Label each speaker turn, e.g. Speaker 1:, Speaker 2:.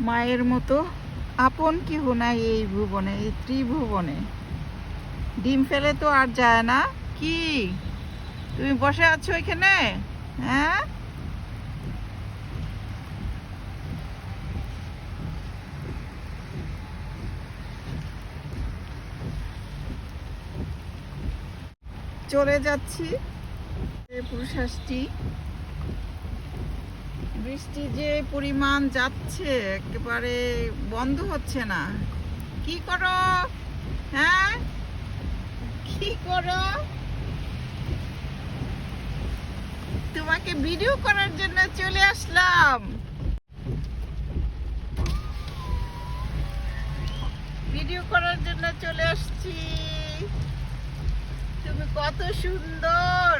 Speaker 1: মায়ের মতো। আপন কি নাই এই ভুবনে, এই ত্রিভুবনে। ডিম ফেলে তো আর যায় না। কি? তুমি বসে আছো এখানে? হ্যাঁ? চলে যাচ্ছি। পুরুষাসটি বৃষ্টি যে পরিমাণ যাচ্ছে, একেবারে বন্ধ হচ্ছে না। কি করো? হ্যাঁ? কি করো? তোমাকে ভিডিও করার জন্য চলে আসলাম। ভিডিও করার জন্য চলে আসছি। তুমি কত সুন্দর!